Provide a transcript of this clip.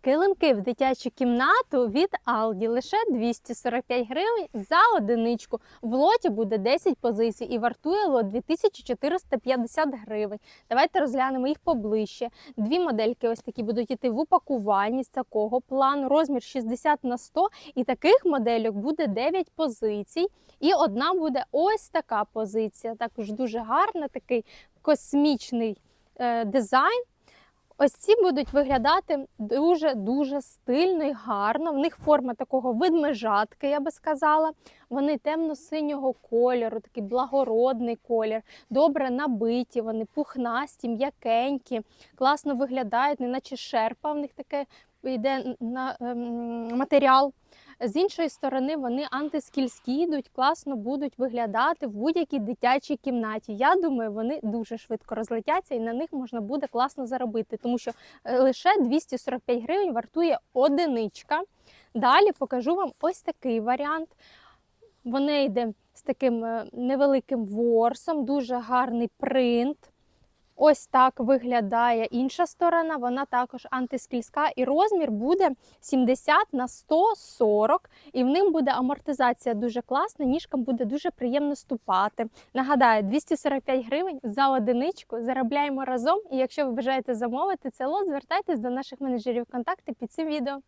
Килимки в дитячу кімнату від Aldi лише 245 гривень за одиничку. В лоті буде 10 позицій і вартує лот 2450 гривень. Давайте розглянемо їх поближче. Дві модельки ось такі будуть йти в упакуванні з такого плану. Розмір 60 на 100 і таких модельок буде 9 позицій. І одна буде ось така позиція. Також дуже гарна, такий космічний е, дизайн. Ось ці будуть виглядати дуже-дуже стильно і гарно. В них форма такого ведмежатки, я би сказала. Вони темно-синього кольору, такий благородний колір, добре набиті, вони пухнасті, м'якенькі, класно виглядають, неначе шерпа. В них таке йде на ем, матеріал. З іншої сторони, вони антискільські йдуть, класно будуть виглядати в будь-якій дитячій кімнаті. Я думаю, вони дуже швидко розлетяться і на них можна буде класно заробити, тому що е, лише 245 гривень вартує одиничка. Далі покажу вам ось такий варіант. Вони йде з таким е, невеликим ворсом, дуже гарний принт. Ось так виглядає інша сторона, вона також антискільська, і розмір буде 70 на 140, і в ним буде амортизація дуже класна, ніжкам буде дуже приємно ступати. Нагадаю, 245 гривень за одиничку заробляємо разом. І якщо ви бажаєте замовити це лот, звертайтесь до наших менеджерів контакти під цим відео.